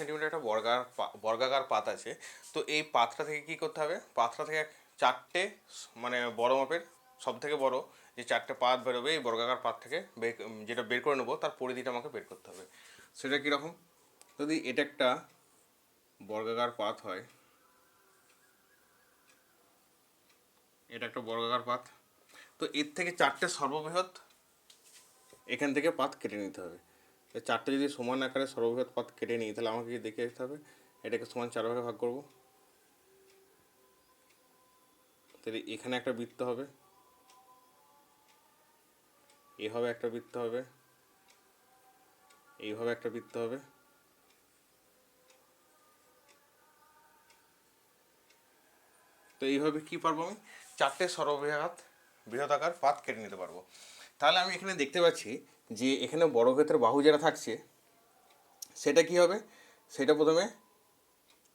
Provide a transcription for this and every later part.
Centimetre একটা বর্গার বর্গাকার পাত আছে। তো এই পাতটা থেকে কি করতে হবে? পাতটা থেকে চারটে মানে বড় মাপের সব থেকে বড় যে চারটে পাত বেরোবে, এই বর্গাকার পাত থেকে যেটা বের করে নেব, তার পরিধিটা আমাকে বের করতে হবে। সেটা কীরকম? যদি এটা একটা বর্গাকার পাত হয়, এটা একটা বর্গাকার পাত, তো এর থেকে চারটে সর্ববৃহৎ এখান থেকে পাত কেটে নিতে হবে। চারটে যদি সমান আকারে সর্ববৃহৎ পাত কেটে নিই, তাহলে আমাকে দেখে যেতে হবে? এটাকে সমান চার ভাগে ভাগ করব। তাহলে এখানে একটা বৃত্ত হবে। এভাবে একটা বৃত্ত হবে। এইভাবে একটা বৃত্ত হবে। তো এইভাবে কি পারব আমি? চারটে সর্ববৃহৎ বৃহৎ আকার পাত কেটে নিতে পারব। তাহলে আমি এখানে দেখতে পাচ্ছি যে এখানে বড় ক্ষেত্রে বাহু যেটা থাকছে, সেটা কি হবে? সেটা প্রথমে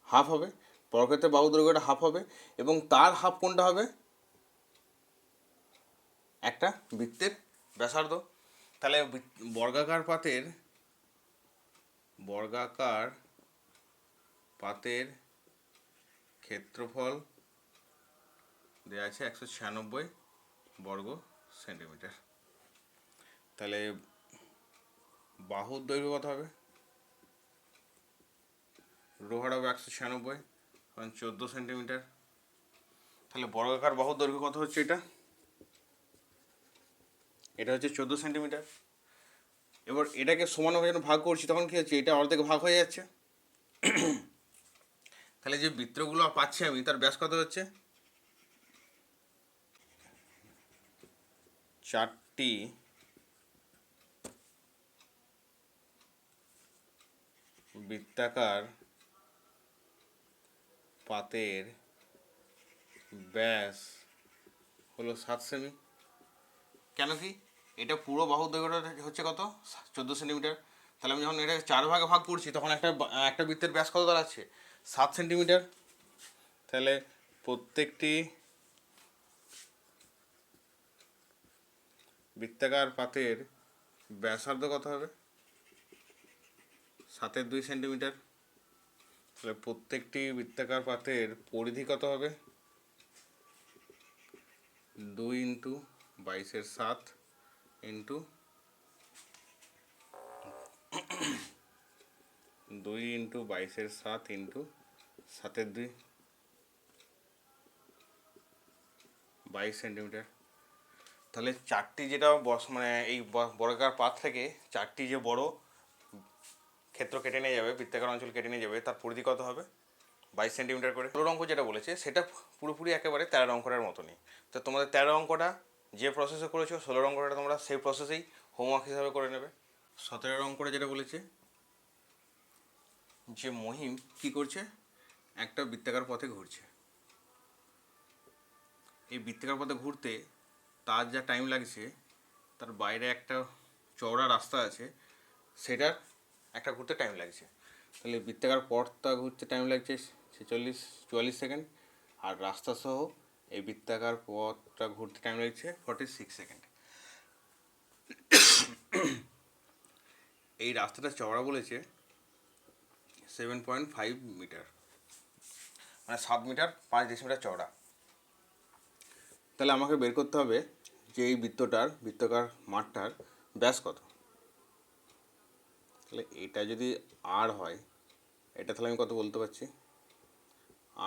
হাফ হবে। বড় ক্ষেত্রে বাহু দৈর্ঘ্যটা হাফ হবে এবং তার হাফ কোনটা হবে? একটা বৃত্তের ব্যাসার্ধ। তাহলে বর্গাকার পাতের বর্গাকার পাতের ক্ষেত্রফল দেওয়া আছে একশো ছিয়ানব্বই বর্গ সেন্টিমিটার। তাহলে বাহুর দৈর্ঘ্য কত হবে? রোহার হবে একশো ছিয়ানব্বই কারণ চোদ্দ সেন্টিমিটার। তাহলে বর্গাকার বাহুর দৈর্ঘ্য কত হচ্ছে এটা? এটা হচ্ছে চোদ্দ সেন্টিমিটার। এবার এটাকে সমানভাবে যখন ভাগ করছি, তখন কী হচ্ছে? এটা অর্ধেক ভাগ হয়ে যাচ্ছে। তাহলে যে বৃত্তগুলো পাচ্ছি আমি, তার ব্যাস কত হচ্ছে? চারটি বৃত্তাকার পাতের ব্যাস হলো সাত সেমি। কেন কি? এটা পুরো বাহু দৈর্ঘ্যটা হচ্ছে কত? চোদ্দ সেন্টিমিটার। তাহলে আমি যখন এটা চার ভাগে ভাগ করছি, তখন একটা একটা বৃত্তের ব্যাস কত দাঁড়াচ্ছে? সাত সেন্টিমিটার। তাহলে প্রত্যেকটি বৃত্তাকার পাতের ব্যাসার্ধ কত হবে? সাতের দুই সেন্টিমিটার। তাহলে প্রত্যেকটি বৃত্তাকার পাতের পরিধি কত হবে? দুই ইন্টু বাইশের সাত ইন্টু দুই ইন্টু বাইশের সাত ইন্টু সাতের দুই। বাইশ সেন্টিমিটার। তাহলে চারটি যেটা বস মানে এই বর্গাকার পাত থেকে চারটি যে বড় ক্ষেত্র কেটে নিয়ে যাবে, বৃত্তাকার অঞ্চল কেটে নিয়ে যাবে, তার পরিধি কত হবে? বাইশ সেন্টিমিটার করে। ষোলোর অঙ্ক যেটা বলেছে, সেটা পুরোপুরি একেবারে তেরো অঙ্কটার মতনই। তো তোমাদের তেরো অঙ্কটা যে প্রসেসে করেছ ষোলোর অঙ্কটা তোমরা সেই প্রসেসেই হোমওয়ার্ক হিসাবে করে নেবে। সতেরোর অঙ্কটা যেটা বলেছে, যে মহিম কি করছে? একটা বৃত্তাকার পথে ঘুরছে। এই বৃত্তাকার পথে ঘুরতে তার যা টাইম লাগছে, তার বাইরে একটা চওড়া রাস্তা আছে, সেটার একটা ঘুরতে টাইম লাগছে। তাহলে বৃত্তাকার পথটা ঘুরতে টাইম লাগছে ছেচল্লিশ, চুয়াল্লিশ সেকেন্ড আর রাস্তা সহ এই বৃত্তাকার পথটা ঘুরতে টাইম লাগছে ফর্টি সিক্স সেকেন্ড এই রাস্তাটা চওড়া বলেছে সেভেন পয়েন্ট ফাইভ মিটার মানে সাত মিটার পাঁচ ডিসমিটার চওড়া। তাহলে আমাকে বের করতে হবে যে এই বৃত্তটার, বৃত্তকার মাঠটার ব্যাস কত। তাহলে এটা যদি আর হয়, এটা তাহলে আমি কত বলতে পারছি?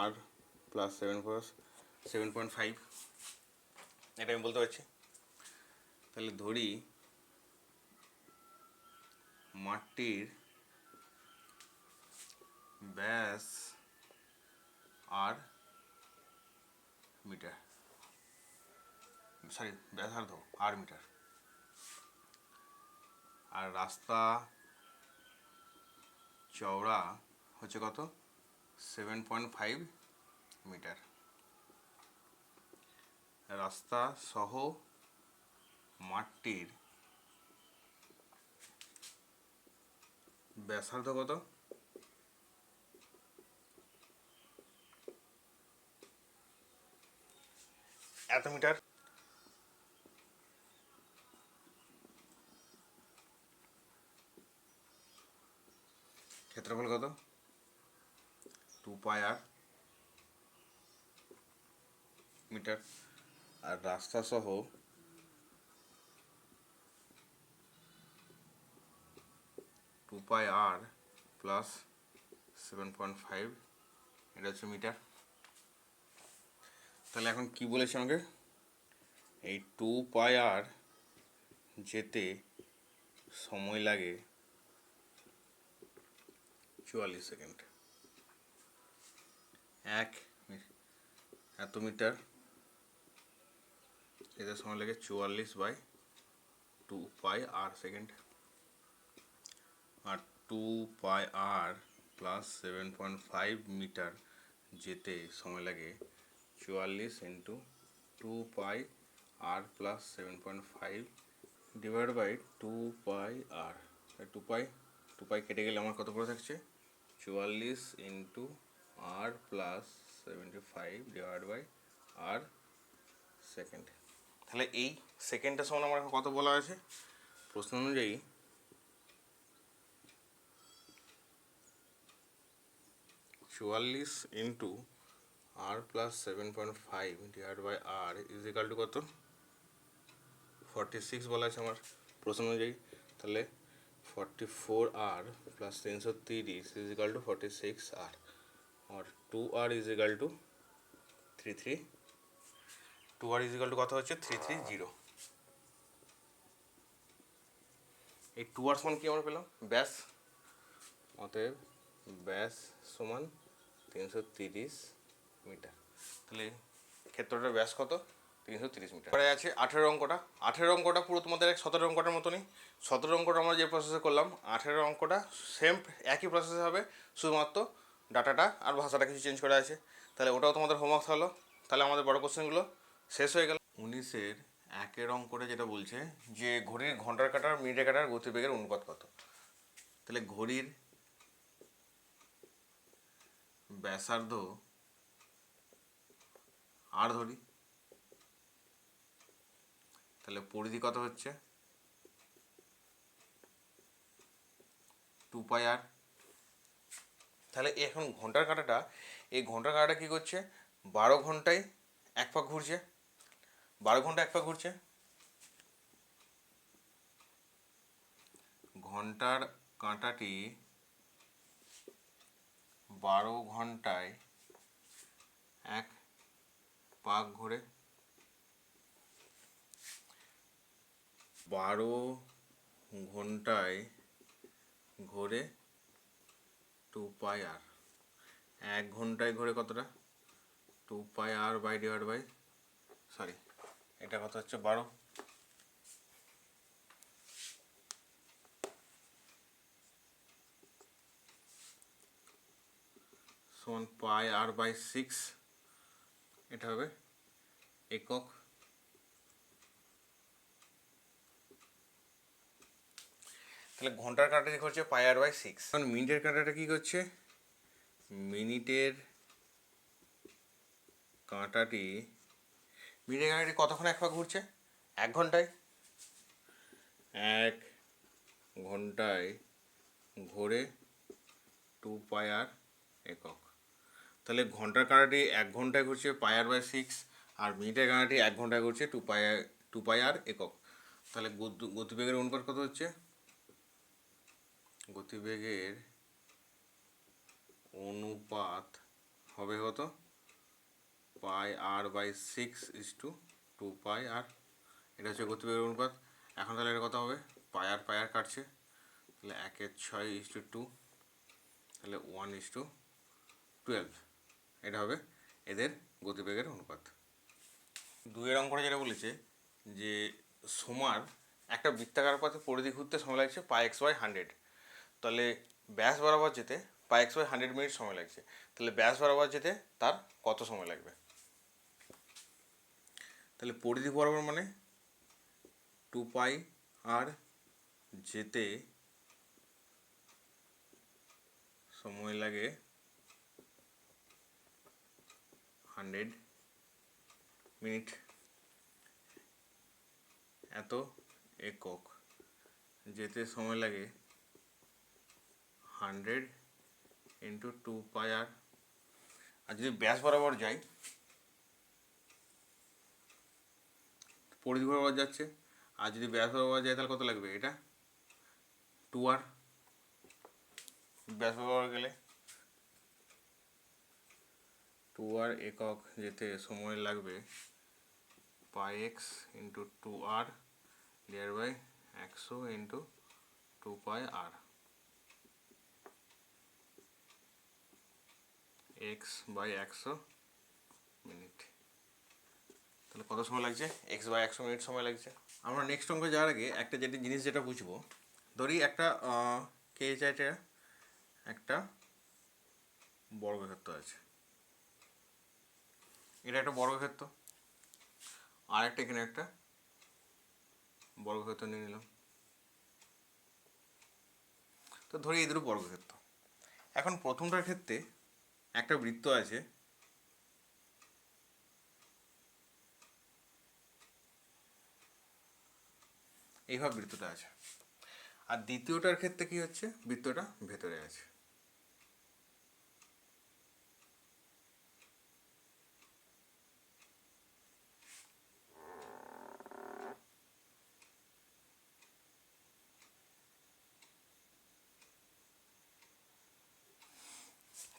R plus seven plus seven point five এটা আমি বলতে পারছি। তাহলে ধরি মাঠটির ব্যাস আর মিটার। সরি ব্যাসার্ধ আর মিটার। আর রাস্তা চওড়া হচ্ছে কত? Seven point five metre. রাস্তা সহ মাঠটির ব্যাসার্ধ কত? এত মিটার। পাই আর মিটার। আর রাস্তা সহ two pi r plus seven point five এটা হচ্ছে মিটার। তাহলে এখন কি বলেছে আমাকে? এই টু পাই আর যেতে সময় লাগে চুয়াল্লিশ সেকেন্ড। এক এত মিটার এতে সময় লাগে চুয়াল্লিশ by two pi r second. R two pi r plus seven point five metre যেতে সময় লাগে চুয়াল্লিশ into two pi r plus seven point five divide by two pi r. Two pi two pi কেটে গেলে আমার কত পড়ে থাকছে? চুয়াল্লিশ into r plus seventy five divide by r second তাহলে এই সেকেন্ডটার সমান আমার কত বলা আছে প্রশ্ন অনুযায়ী চুয়াল্লিশ into r plus seven point five divide by r is equal to কত? ফর্টি সিক্স বলা আছে আমার। প্রশ্ন অনুযায়ী তাহলে ফর্টি ফোর আর প্লাস তিনশো তিরিশ is equal to forty six r R two r is equal to three three two r is equal to কত হচ্ছে? থ্রি থ্রি জিরো এই টু আর সমান কি আমরা পেলাম? ব্যাস। অতএব ব্যাস সমান তিনশো তিরিশ মিটার। তাহলে ক্ষেত্রটার ব্যাস কত? তিনশো তিরিশ মিটার। পরে আছে আঠেরো অঙ্কটা। আঠেরো অঙ্কটা পুরো তোমাদের এক সতেরো অঙ্কটার মতনই। সতেরো অঙ্কটা আমরা যে প্রসেসে করলাম আঠেরো অঙ্কটা সেম একই প্রসেসে হবে শুধুমাত্র ডাটাটা আর ভাষাটা কিছু চেঞ্জ করা আছে। তাহলে ওটাও তোমাদের হোমওয়ার্ক হলো তাহলে আমাদের বড় কোশ্চেনগুলো শেষ হয়ে গেল। উনিশের একের অঙ্কটা যেটা বলছে যে ঘড়ির ঘণ্টার কাটার মিনিটের কাটার গতিবেগের অনুপাত কত? তাহলে ঘড়ির ব্যাসার্ধ আর ধরি তাহলে পরিধি কত হচ্ছে? টু পাই আর তাহলে এখন ঘণ্টার কাঁটাটা, এই ঘণ্টার কাঁটাটা কী করছে? বারো ঘন্টায় এক পাক ঘুরছে। বারো ঘণ্টা এক পাক ঘুরছে। ঘণ্টার কাঁটাটি বারো ঘন্টায় এক পাক ঘুরে বারো ঘন্টায় ঘোরে টু পাই আর এক ঘন্টায় ঘোরে কতটা? Two pi r by divide by sorry এটা কত হচ্ছে বারো? সমান পাই আর বাই সিক্স এটা হবে একক তাহলে ঘণ্টার কাঁটাটা করছে? পাই আর বাই সিক্স এখন মিনিটের কাঁটাটা কি করছে? মিনিটের কাঁটাটি মিনিটের কাঁটাটি কতক্ষণ এক পাক ঘুরছে? এক ঘন্টায়? এক ঘন্টায় ঘোরে টু পাই আর একক। তাহলে ঘণ্টার কাঁটাটি এক ঘন্টায় ঘুরছে পাই আর বাই সিক্স আর মিনিটের কাঁটাটি এক ঘন্টায় ঘুরছে টু পাই টু পাই আর একক। তাহলে গতি- গতিবেগের অনুপাত কত হচ্ছে? গতিবেগের অনুপাত হবে হতো pi r by six is to two pi r এটা হচ্ছে গতিবেগের অনুপাত। এখন তাহলে এটা কত হবে? পাই আর পাই আর কাটছে। তাহলে একের ছয় ইস টু টু তাহলে ওয়ান ইস টু টুয়েলভ এটা হবে এদের গতিবেগের অনুপাত। দুয়ের অঙ্কটা যেটা বলেছে যে সোমার একটা বৃত্তাকার পথে পরিধি ঘুরতে সময় লাগছে পাই এক্স ওয়াই হান্ড্রেড তাহলে ব্যাস বরাবর যেতে pi x y hundred minute সময় লাগছে। তাহলে ব্যাস বরাবর যেতে তার কত সময় লাগবে? তাহলে পরিধি বরাবর মানে টু পাই আর যেতে সময় লাগে হান্ড্রেড মিনিট এত একক। যেতে সময় লাগে hundred into two pi r আর যদি ব্যাস বরাবর যাই, পরিধি বরাবর যাচ্ছে, আর যদি ব্যাস বরাবর যায় তাহলে কত লাগবে এটা? টু আর ব্যাস বরাবর গেলে টু আর একক যেতে সময় লাগবে pi x into two r dear by একশো into two pi r x by একশো মিনিট তাহলে কত সময় লাগছে? এক্স বাই একশো মিনিট সময় লাগছে। আমরা নেক্সট অঙ্ক যাওয়ার আগে একটা যেটা জিনিস যেটা বুঝব, ধরি একটা কে চাইটা একটা বর্গক্ষেত্র আছে। এটা একটা বর্গক্ষেত্র। আর একটা এখানে একটা বর্গক্ষেত্র নিয়ে নিলাম। তো ধরি এই দুটো বর্গক্ষেত্র। এখন প্রথমটার ক্ষেত্রে একটা বৃত্ত আছে। এইভাবে বৃত্তটা আছে। আর দ্বিতীয়টার ক্ষেত্রে কি হচ্ছে? বৃত্তটা ভেতরে আছে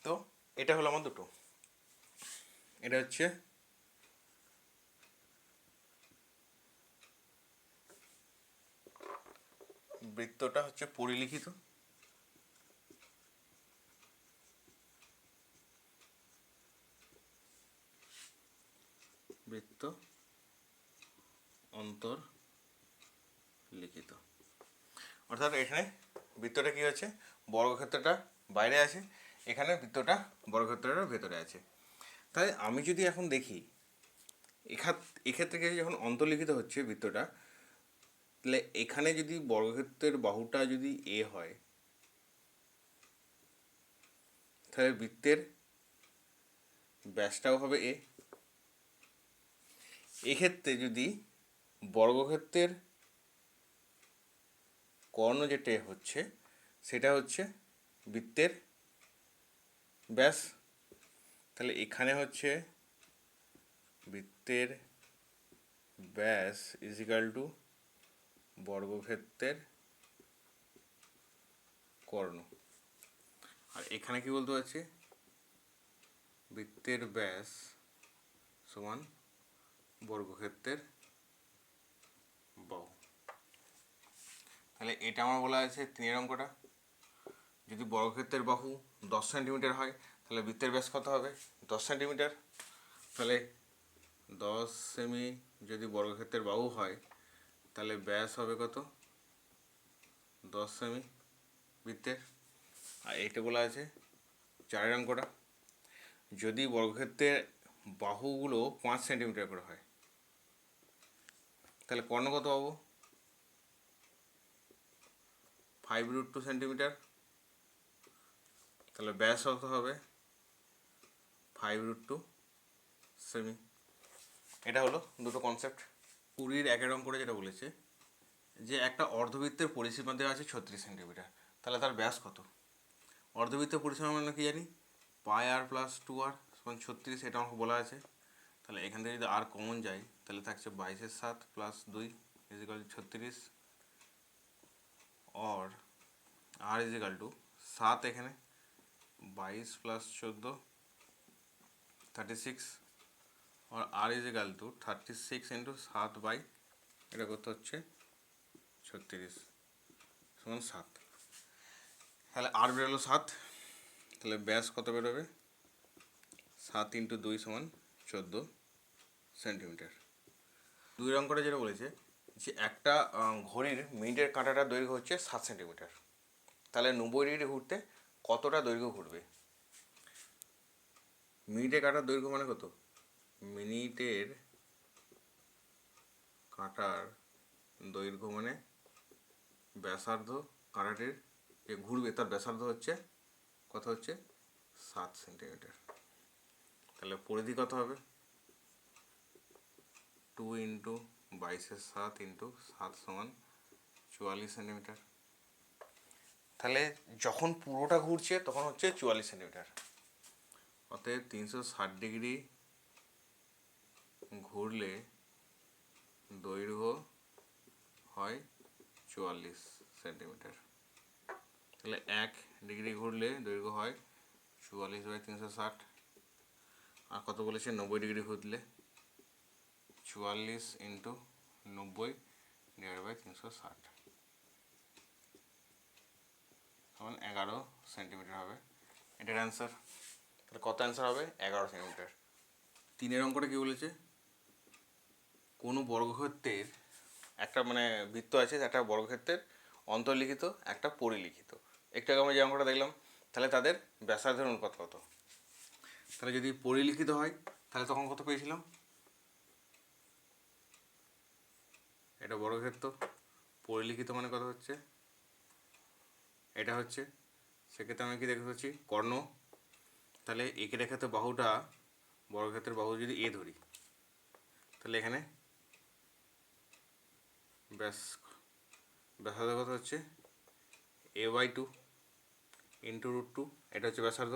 তো এটা হলো আমার দুটো। এটা হচ্ছে বৃত্তটা হচ্ছে পরিলিখিত। বৃত্ত অন্তর লিখিত। অর্থাৎ এখানে বৃত্তটা কি হচ্ছে? বর্গক্ষেত্রটা বাইরে আছে। এখানে বৃত্তটা বর্গক্ষেত্রটা ভেতরে আছে। তাই আমি যদি এখন দেখি এক্ষেত্রে যখন অন্তর্লিখিত হচ্ছে বৃত্তটা, তাহলে এখানে যদি বর্গক্ষেত্রের বাহুটা যদি এ হয়, তাহলে বৃত্তের ব্যাসটাও হবে এ এক্ষেত্রে যদি বর্গক্ষেত্রের কর্ণ যেটা হচ্ছে, সেটা হচ্ছে বৃত্তের ব্যাস। তাহলে এখানে হচ্ছে বৃত্তের ব্যাস ইজিক্যাল টু বর্গক্ষেত্রের কর্ণ। আর এখানে কি বলতে পারছি? বৃত্তের ব্যাস সমান বর্গক্ষেত্রের বাহু তাহলে এটা আমার বলা আছে, তিনের অঙ্কটা। যদি বর্গক্ষেত্রের বাহু দশ সেন্টিমিটার হয়, তাহলে বৃত্তের ব্যাস কত হবে? দশ সেন্টিমিটার। তাহলে দশ সেমি যদি বর্গক্ষেত্রের বাহু হয়, তাহলে ব্যাস হবে কত? দশ সেমি বৃত্তের। আর এইটা বলা আছে চারের অঙ্কটা। যদি বর্গক্ষেত্রের বাহুগুলো পাঁচ সেন্টিমিটার করে হয়, তাহলে কর্ণ কত পাবো? ফাইভ রুট টু সেন্টিমিটার তাহলে ব্যাস কত হবে। ফাইভ রুট টু সেমি এটা হলো দুটো কনসেপ্ট কুড়ির একের অঙ্ক করে যেটা বলেছে, যে একটা অর্ধবৃত্তের পরিসীমা দেওয়া আছে ছত্রিশ সেন্টিমিটার তাহলে তার ব্যাস কত? অর্ধবৃত্তের পরিসীমা মানে কি জানি? পাই আর প্লাস টু আর সমান ছত্রিশ, এটা আমাকে বলা আছে। তাহলে এখান থেকে যদি আর কমন যায়, তাহলে থাকছে বাইশের সাত প্লাস দুই ইজিক্যাল ছত্রিশ অর আর ইজিক্যাল টু সাত এখানে। বাইশ প্লাস চোদ্দ thirty six R r is equal to thirty six into সাত বাই এটা কত হচ্ছে? ছত্রিশ, সমান সাত। তাহলে আর বেরোলো সাত, তাহলে ব্যাস কত বেরোবে সাত ইন্টু দুই সমান চোদ্দ সেন্টিমিটার দুই করে যেটা বলেছে, যে একটা ঘড়ির মিনিটের কাঁটাটার দৈর্ঘ্য হচ্ছে সাত সেন্টিমিটার তাহলে নব্বই ডিগ্রি ঘুরতে কতটা দৈর্ঘ্য ঘুরবে মিনিটে কাটার দৈর্ঘ্য মানে কত? মিনিটের কাঁটার দৈর্ঘ্য মানে ব্যাসার্ধ কাঁটাটির যে ঘুরবে, তার ব্যাসার্ধ হচ্ছে, কত হচ্ছে? সাত সেন্টিমিটার। তাহলে পরিধি কত হবে? টু ইন্টু বাইশের সাত ইন্টু সাত সমান চুয়াল্লিশ সেন্টিমিটার। তাহলে যখন পুরোটা ঘুরছে, তখন হচ্ছে চুয়াল্লিশ সেন্টিমিটার অতএব তিনশো ষাট ডিগ্রি ঘুরলে দৈর্ঘ্য হয় চুয়াল্লিশ সেন্টিমিটার তাহলে এক ডিগ্রি ঘুরলে দৈর্ঘ্য হয় চুয়াল্লিশ বাই তিনশো ষাট। আর কত বলেছে? নব্বই ডিগ্রি ঘুরলে চুয়াল্লিশ ইন্টু নব্বই ডিভাইড বাই তিনশো ষাট। সমান এগারো সেন্টিমিটার হবে। এটার অ্যান্সার তাহলে কত অ্যান্সার হবে? এগারো সেন্টিমিটার। তিনের অঙ্কটা কী বলেছে? কোনো বর্গক্ষেত্রের একটা মানে বৃত্ত আছে, একটা বর্গক্ষেত্রের অন্তর্লিখিত, একটা পরিলিখিত। একটু আমরা যে অঙ্কটা দেখলাম, তাহলে তাদের ব্যাসার্ধের অনুপাত কত? তাহলে যদি পরিলিখিত হয়, তাহলে তখন কত পেয়েছিলাম? এটা বর্গক্ষেত্র। পরিলিখিত মানে কত হচ্ছে? এটা হচ্ছে। সেক্ষেত্রে আমি কি দেখতে পাচ্ছি? কর্ণ। তাহলে একে রেখাতে বাহুটা, বড় বর্গক্ষেত্রের বাহু যদি এ ধরি, তাহলে এখানে ব্যাস, ব্যাসার্ধ কত হচ্ছে? A by two into root two, এটা হচ্ছে ব্যাসার্ধ।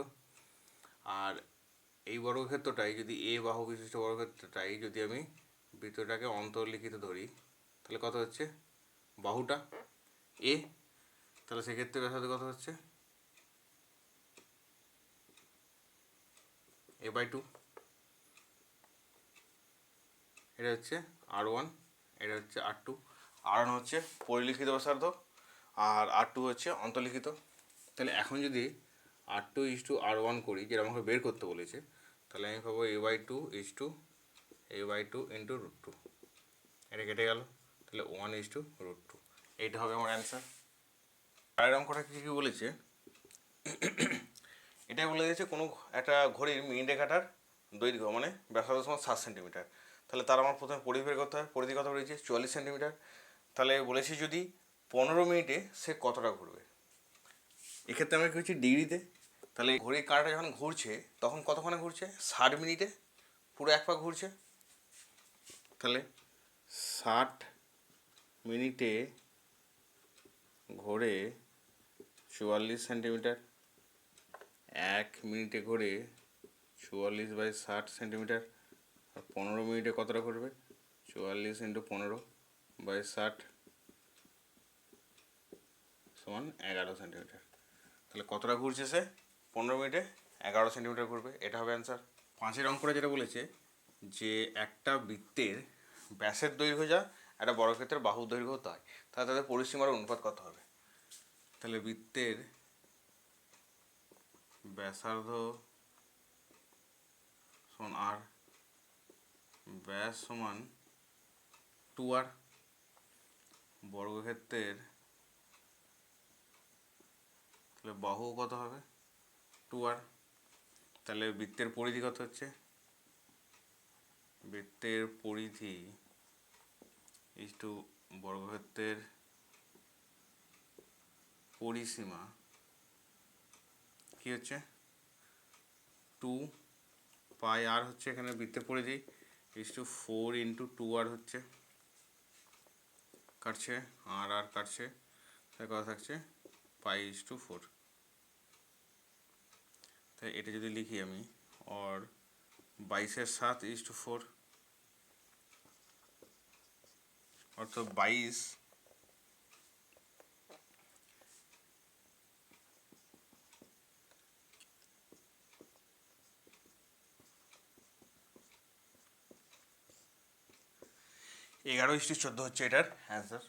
আর এই বর্গক্ষেত্রটাই যদি এ বাহু বিশিষ্ট বর্গক্ষেত্রটাই যদি আমি বৃত্তটাকে অন্তর্লিখিত ধরি, তাহলে কত হচ্ছে? বাহুটা এ তাহলে সেক্ষেত্রে ব্যাসার্ধ কত হচ্ছে? এ বাই টু এটা হচ্ছে আর ওয়ান এটা হচ্ছে আর টু আর ওয়ান হচ্ছে পরিলিখিত ব্যাসার্ধ আর আর টু হচ্ছে অন্তর্লিখিত। তাহলে এখন যদি r two is to r one করি, যেটা আমাকে বের করতে বলেছে, তাহলে আমি পাবো a by two is to a by two into root two এটা কেটে গেল। তাহলে one is to root two এইটা হবে আমার অ্যান্সার পরের অঙ্কটা কী কী বলেছে? এটা বলে দিয়েছে কোনো একটা ঘড়ির মিনিটে কাটার দৈর্ঘ্য মানে ব্যাসার্ধ সমান সাত সেন্টিমিটার। তাহলে তার আমার প্রথমে পরিধি হয় পরিধি কত রয়েছে চুয়াল্লিশ সেন্টিমিটার। তাহলে বলেছি যদি পনেরো মিনিটে সে কতটা ঘুরবে? এক্ষেত্রে আমরা কি হচ্ছে ডিগ্রিতে। তাহলে ঘড়ির কাঁটাটা যখন ঘুরছে, তখন কতক্ষণে ঘুরছে? ষাট মিনিটে পুরো এক পা ঘুরছে। তাহলে ষাট মিনিটে ঘোরে চুয়াল্লিশ সেন্টিমিটার। এক মিনিটে ঘোরে চুয়াল্লিশ বাই ষাট সেন্টিমিটার। আর পনেরো মিনিটে কতটা ঘুরবে? চুয়াল্লিশ ইন্টু পনেরো বাই ষাট সমান এগারো সেন্টিমিটার। তাহলে কতটা ঘুরছে সে? পনেরো মিনিটে এগারো সেন্টিমিটার ঘুরবে। এটা হবে অ্যান্সার পাঁচের অঙ্কটা যেটা বলেছে যে একটা বৃত্তের ব্যাসের দৈর্ঘ্য যা, একটা বর্গক্ষেত্রের বাহুর দৈর্ঘ্য তাই। তাহলে তাদের পরিসীমার অনুপাত কত হবে? তাহলে বৃত্তের ব্যাসার্ধ সমান আর ব্যাস সমান টু আর বর্গক্ষেত্রের, তাহলে বাহু কত হবে? টু আর তাহলে বৃত্তের পরিধি কত হচ্ছে? বৃত্তের পরিধি ইস টু বর্গক্ষেত্রের পরিসীমা কি হচ্ছে? টু পাই আর হচ্ছে এখানে বৃত্তের পরিধি is to four into two r হচ্ছে, কাটছে আর আর কাটছে, তাহলে কথা থাকছে? পাই ইস টু ফোর তাই এটা যদি লিখি আমি অর বাইশের সাত ইস টু ফোর অর্থাৎ বাইশ এগারো ইস্টি চোদ্দ হচ্ছে এটার অ্যান্সার